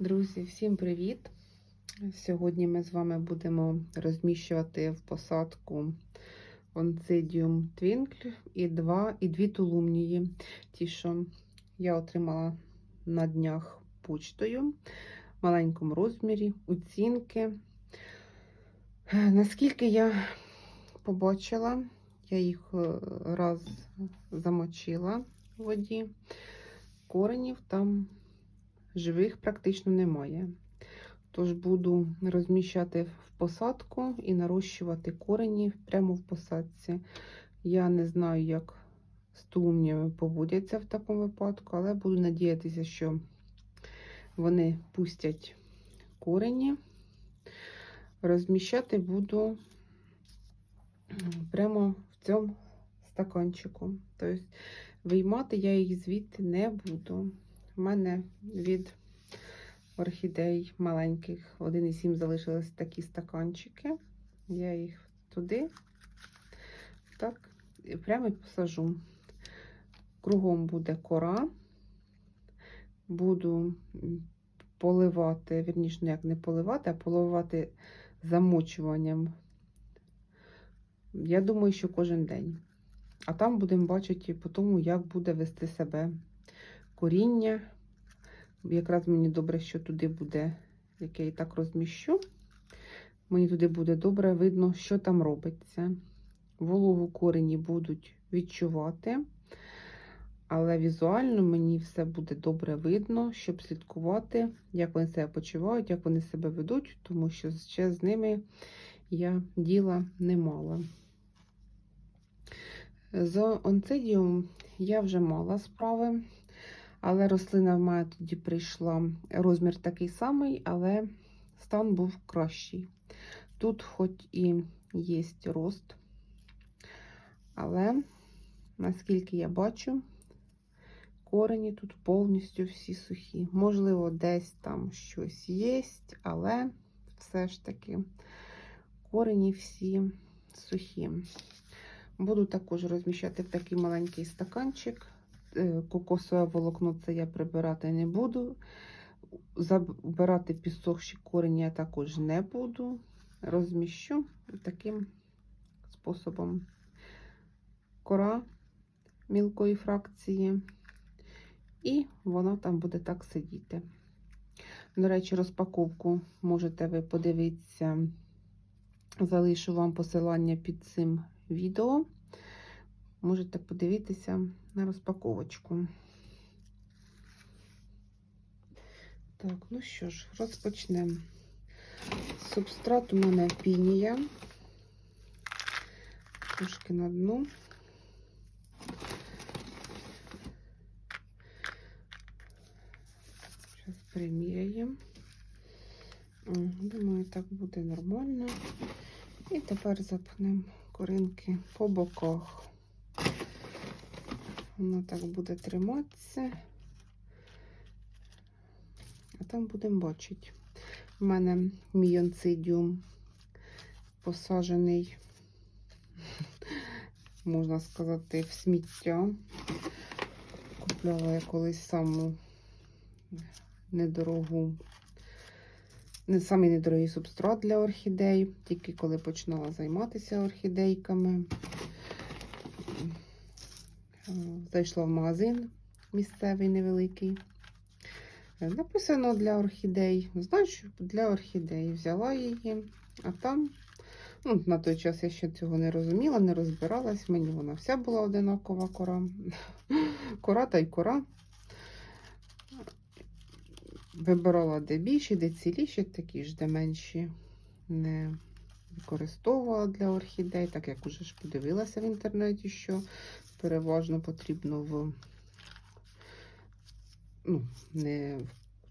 Друзі, всім привіт! Сьогодні ми з вами будемо розміщувати в посадку Oncidium Twinkle і, і дві тулумнії. Ті, що я отримала на днях почтою в маленькому розмірі, оцінки. Наскільки я побачила, я їх е, раз замочила в воді, коренів там живих практично немає. Тож буду розміщати в посадку і нарощувати корені прямо в посадці. Я не знаю, як з тулумнями поводяться в такому випадку, але буду надіятися, що вони пустять корені. Розміщати буду прямо в цьому стаканчику. Тобто виймати я їх звідти не буду. У мене від орхідей маленьких 1,7 залишились такі стаканчики. Я їх туди так, і прямо посажу. Кругом буде кора. Буду поливати, вірніше, як не поливати, а поливати замочуванням. Я думаю, що кожен день. А там будемо бачити по тому, як буде вести себе коріння. Якраз мені добре, що туди буде, як я і так розміщу. Мені туди буде добре видно, що там робиться. Вологу корені будуть відчувати, але візуально мені все буде добре видно, щоб слідкувати, як вони себе почувають, як вони себе ведуть, тому що ще з ними я діла не мала. З онцидіум я вже мала справи. Але рослина в мене тоді прийшла розмір такий самий, але стан був кращий. Тут, хоч і є рост, але, наскільки я бачу, корені тут повністю всі сухі. Можливо, десь там щось є, але все ж таки корені всі сухі. Буду також розміщати в такий маленький стаканчик. Кокосове волокно це я прибирати не буду. Забирати підсохші корені я також не буду. Розміщу таким способом кора мілкої фракції, і воно там буде так сидіти. До речі, розпаковку можете ви подивитися, залишу вам посилання під цим відео. Можете подивитися на розпаковочку. Так, ну що ж, розпочнемо. Субстрат у мене пінія, трошки на дно. Зараз приміряємо. Думаю, так буде нормально. І тепер запнемо коринки по боках. Воно так буде триматися, а там будемо бачити. У мене мій онцидіум посаджений, можна сказати, в сміття. Купляла я колись саму недорогу, не самий недорогий субстрат для орхідей, тільки коли починала займатися орхідейками. Зайшла в магазин місцевий невеликий. Написано для орхідей. Значить, для орхідей. Взяла її, а там, ну, на той час я ще цього не розуміла, не розбиралась. Мені вона вся була одинакова кора. Кора та й кора. Вибирала де більші, де ціліші, такі ж, де менші. Не використовувала для орхідей, так як уже ж подивилася в інтернеті, що переважно потрібно в, ну, не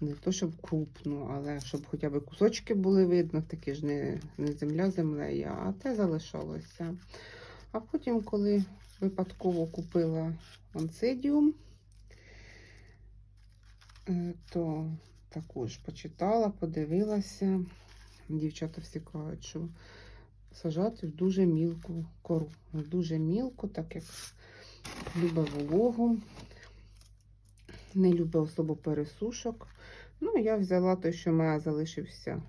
не то, щоб крупну, але щоб хоча б кусочки були видно, такі ж не, не земля землею, а те залишалося. А потім, коли випадково купила онцидіум, то також почитала, подивилася. Дівчата всі кажуть, що сажати в дуже мілку кору. Дуже мілку, так як любить вологу, не любить особо пересушок. Ну, я взяла те, що в мене залишився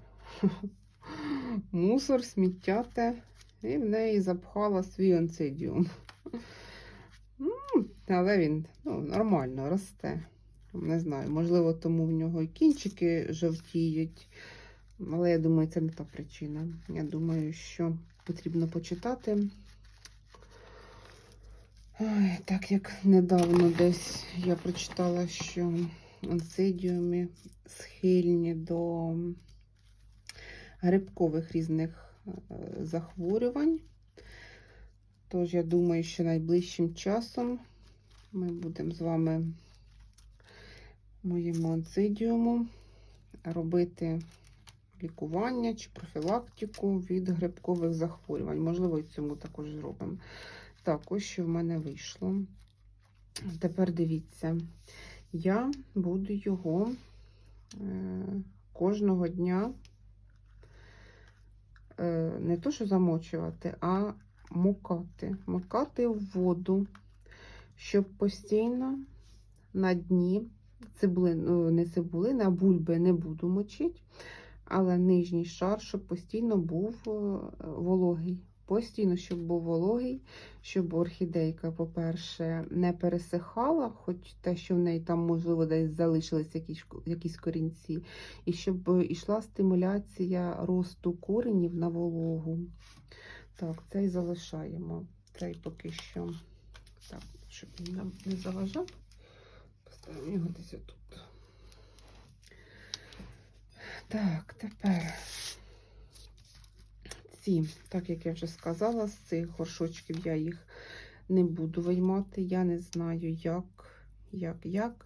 мусор, сміття те, і в неї запхала свій онцидіум. Ну, але він ну, нормально росте. Не знаю, можливо, тому в нього і кінчики жовтіють. Але я думаю, це не та причина. Я думаю, що потрібно почитати. Ой, так як недавно десь я прочитала, що онцидіуми схильні до грибкових різних е, захворювань. Тож, я думаю, що найближчим часом ми будемо з вами моєму онцидіуму робити лікування чи профілактику від грибкових захворювань. Можливо, і цьому також зробимо. Так, ось що в мене вийшло. Тепер дивіться, я буду його е, кожного дня е, не то, що замочувати, а мокати. Мокати в воду, щоб постійно на дні цибулин, ну, не цибулини, а бульби не буду мочити, але нижній шар, щоб постійно був е, вологий. Постійно, щоб був вологий, щоб орхідейка, по-перше, не пересихала, хоч те, що в неї там, можливо, десь залишились якісь, якісь корінці, і щоб йшла стимуляція росту коренів на вологу. Так, цей залишаємо. Цей поки що, так, щоб він нам не заважав. Поставимо його десь тут. Так, тепер ці, так як я вже сказала, з цих горшочків я їх не буду виймати. Я не знаю, як, як, як.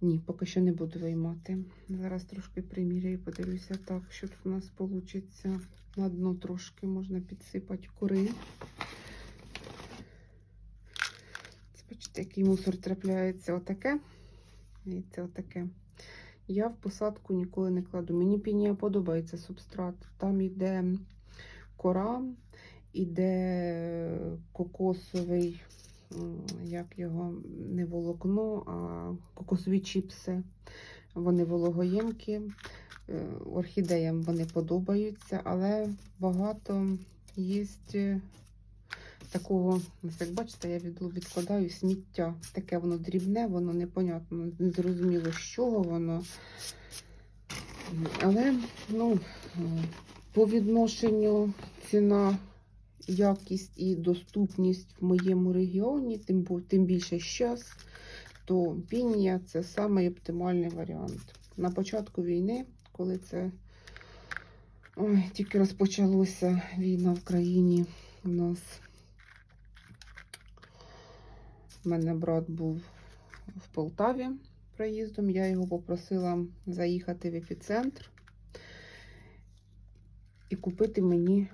Ні, поки що не буду виймати. Зараз трошки приміряю, подивлюся так, що тут у нас вийде. На дно трошки можна підсипати кори. Бачите, який мусор трапляється отаке. Дивіться, отаке. Я в посадку ніколи не кладу. Мені пінія подобається субстрат. Там іде кора, іде кокосовий, як його, не волокно, а кокосові чіпси. Вони вологоємкі. Е, Орхідеям вони подобаються, але багато є такого, як бачите, я відкладаю сміття. Таке воно дрібне, воно непонятно, не зрозуміло, з чого воно. Але, ну, по відношенню ціна, якість і доступність в моєму регіоні, тим, тим більше зараз, то пінія це самий оптимальний варіант. На початку війни, коли це ой, тільки розпочалося війна в країні у нас. У мене брат був в Полтаві проїздом. Я його попросила заїхати в епіцентр і купити мені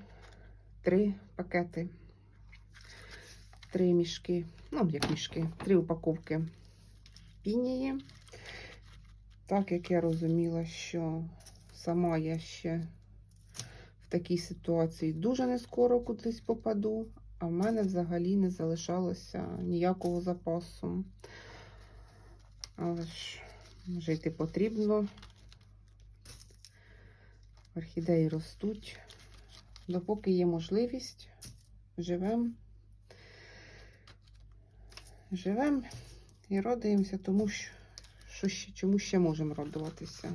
три пакети, три мішки, ну, як мішки, три упаковки пінії. Так як я розуміла, що сама я ще в такій ситуації дуже не скоро кудись попаду, а в мене взагалі не залишалося ніякого запасу. Але ж жити потрібно. Орхідеї ростуть. Допоки є можливість, живемо. Живемо і радуємося тому, що, ще, чому ще можемо радуватися.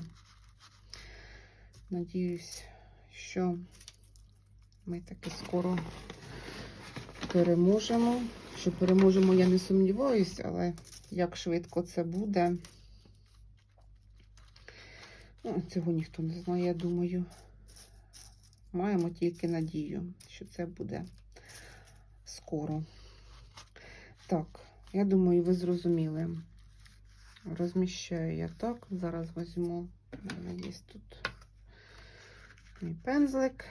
Надіюсь, що ми таки скоро переможемо. Що переможемо, я не сумніваюсь, але як швидко це буде, ну, цього ніхто не знає, я думаю. Маємо тільки надію, що це буде скоро. Так, я думаю, ви зрозуміли. Розміщаю я так. Зараз візьму, є тут мій пензлик.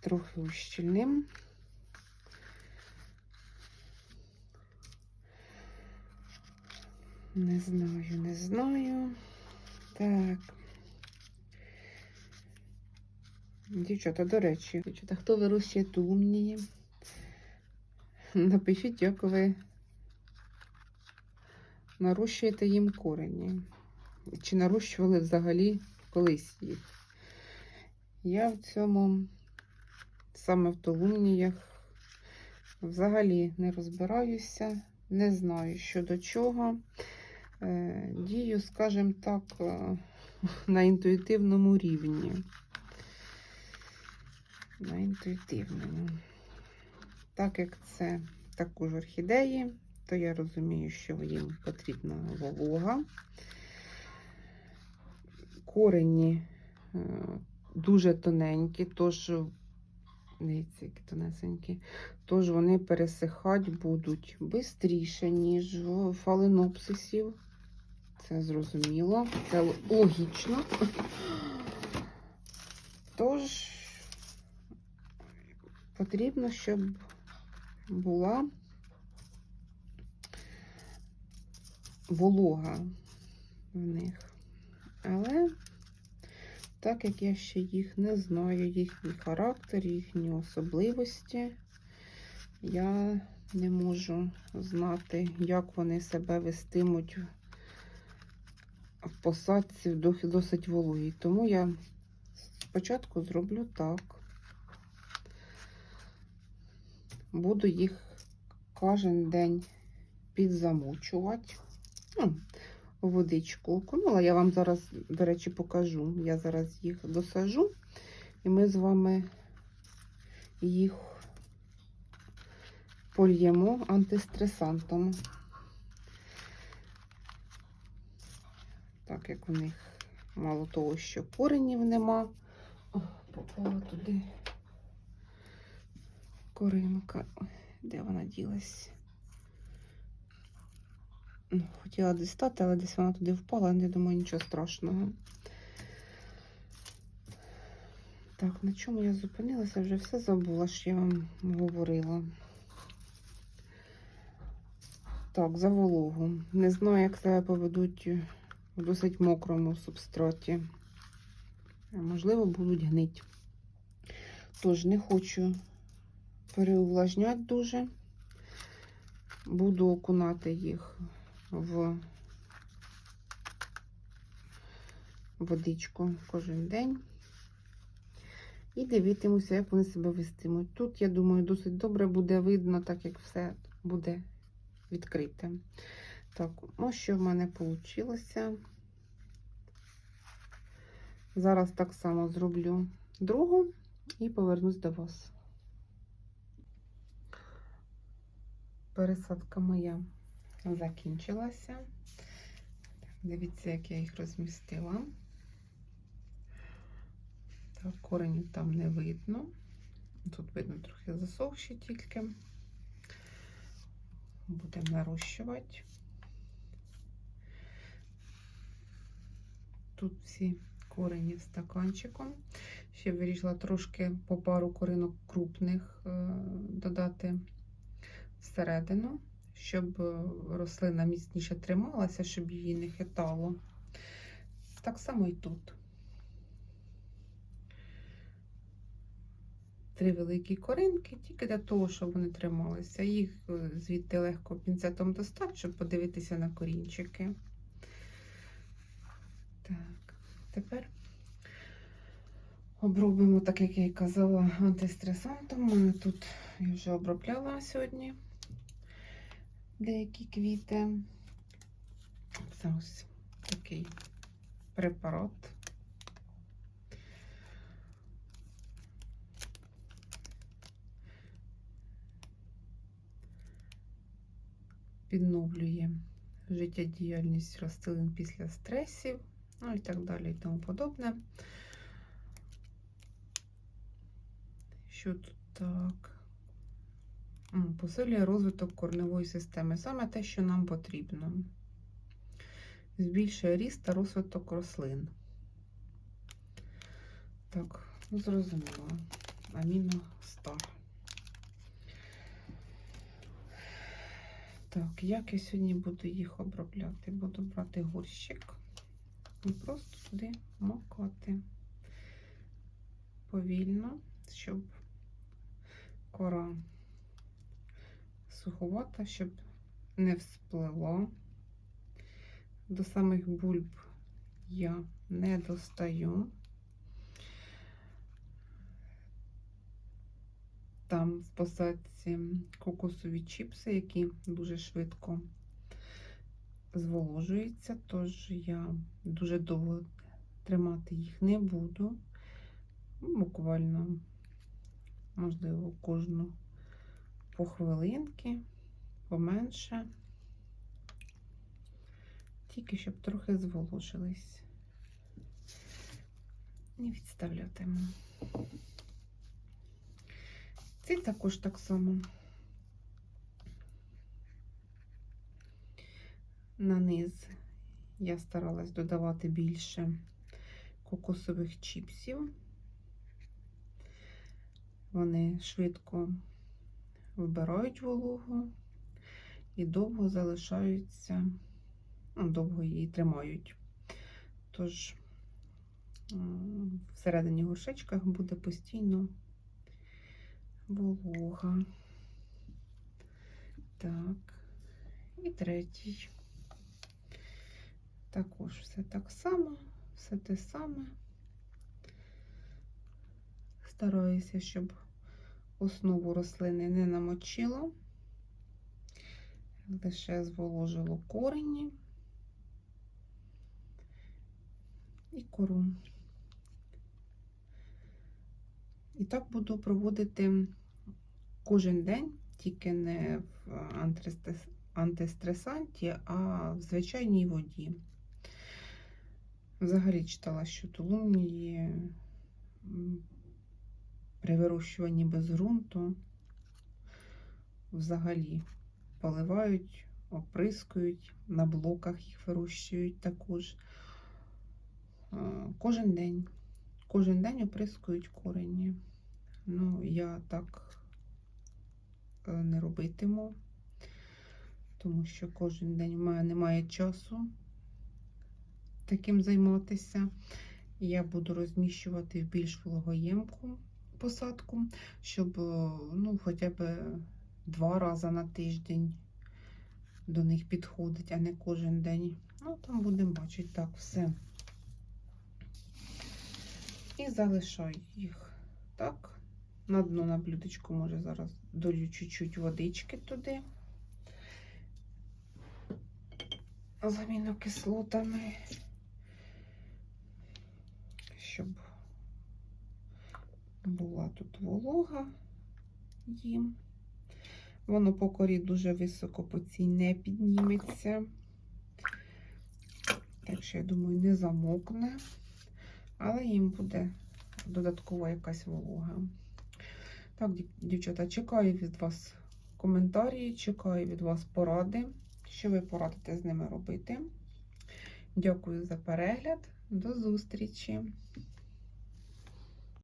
Трохи ущільним. Не знаю, не знаю. Так. Дівчата, до речі, дівчата, хто вирощує тумнії? Напишіть, як ви нарощуєте їм корені. Чи нарощували взагалі колись їх? Я в цьому, саме в толумніях, взагалі не розбираюся, не знаю, що до чого. Е, Дію, скажімо так, е, на інтуїтивному рівні. На інтуїтивному. Так як це також орхідеї, то я розумію, що їм потрібна волога. Корені е, дуже тоненькі, тож, дивіться, які тонесенькі, тож вони пересихати будуть швидше, ніж в фаленопсисів. Це зрозуміло, це логічно. Тож потрібно, щоб була волога в них. Але так як я ще їх не знаю, їхній характер, їхні особливості, я не можу знати, як вони себе вестимуть в посадці досить вологій. Тому я спочатку зроблю так. Буду їх кожен день підзамочувати. Водичку окунула. Я вам зараз, до речі, покажу. Я зараз їх досажу, і ми з вами їх польємо антистресантом. Так як у них мало того, що коренів нема. О, попала туди коринка. Де вона ділась? Ну, Хотіла дістати, але десь вона туди впала, не думаю, нічого страшного. Так, на чому я зупинилася? Вже все забула, що я вам говорила. Так, за вологу. Не знаю, як себе поведуть в досить мокрому субстраті. Можливо, будуть гнить. Тож не хочу переувлажняти дуже. Буду окунати їх в водичку кожен день. І дивитимуся, як вони себе вестимуть. Тут, я думаю, досить добре буде видно, так як все буде відкрите. Так, ось що в мене вийшло. Зараз так само зроблю другу і повернусь до вас. Пересадка моя закінчилася. Дивіться, як я їх розмістила. Так, коренів там не видно. Тут видно трохи засохші тільки. Будемо нарощувати. Тут всі корені в стаканчиком. Ще вирішила трошки по пару коринок крупних е, додати всередину, щоб е, рослина міцніше трималася, щоб її не хитало. Так само і тут. Три великі коринки, тільки для того, щоб вони трималися. Їх е, звідти легко пінцетом достати, щоб подивитися на корінчики. Так, тепер обробимо, так як я і казала, антистресантом. У мене тут я вже обробляла сьогодні деякі квіти. Це ось такий препарат. Відновлює життєдіяльність рослин після стресів, ну і так далі і тому подобне. Що тут так? Посилює розвиток корневої системи. Саме те, що нам потрібно. Збільшує ріст та розвиток рослин. Так, зрозуміло. Аміно стар. Так, як я сьогодні буду їх обробляти? Буду брати горщик і просто туди макати повільно, щоб кора суховата, щоб не всплила. до самих бульб я не достаю. Там в посадці кокосові чіпси, які дуже швидко зволожуються, тож я дуже довго тримати їх не буду. Буквально, можливо, кожну по хвилинки, поменше. Тільки щоб трохи зволожились. І відставлятиму. Ці також так само. На низ я старалась додавати більше кокосових чіпсів. Вони швидко вбирають вологу і довго залишаються, ну, довго її тримають. Тож всередині горшечках буде постійно волога. Так, і третій. Також все так само, все те саме. Стараюся, щоб основу рослини не намочило, лише зволожило корені і кору. І так буду проводити кожен день, тільки не в антистресанті, а в звичайній воді. Взагалі читала, що тулумнії м, при вирощуванні без ґрунту взагалі поливають, оприскують, на блоках їх вирощують також. Е, Кожен день. Кожен день оприскують корені. Ну, я так е, не робитиму, тому що кожен день в мене немає часу таким займатися. Я буду розміщувати в більш вологоємку посадку, щоб е, ну, хоча б два рази на тиждень до них підходить, а не кожен день. Ну, там будемо бачити так все. І залишаю їх так. На дно на блюдечку, може, зараз долю чуть-чуть водички туди. З амінокислотами, щоб була тут волога їм. Воно по корі дуже високо по цій не підніметься. Так що, я думаю, не замокне, але їм буде додаткова якась волога. Так, дівчата, чекаю від вас коментарі, чекаю від вас поради, що ви порадите з ними робити. Дякую за перегляд. До зустрічі!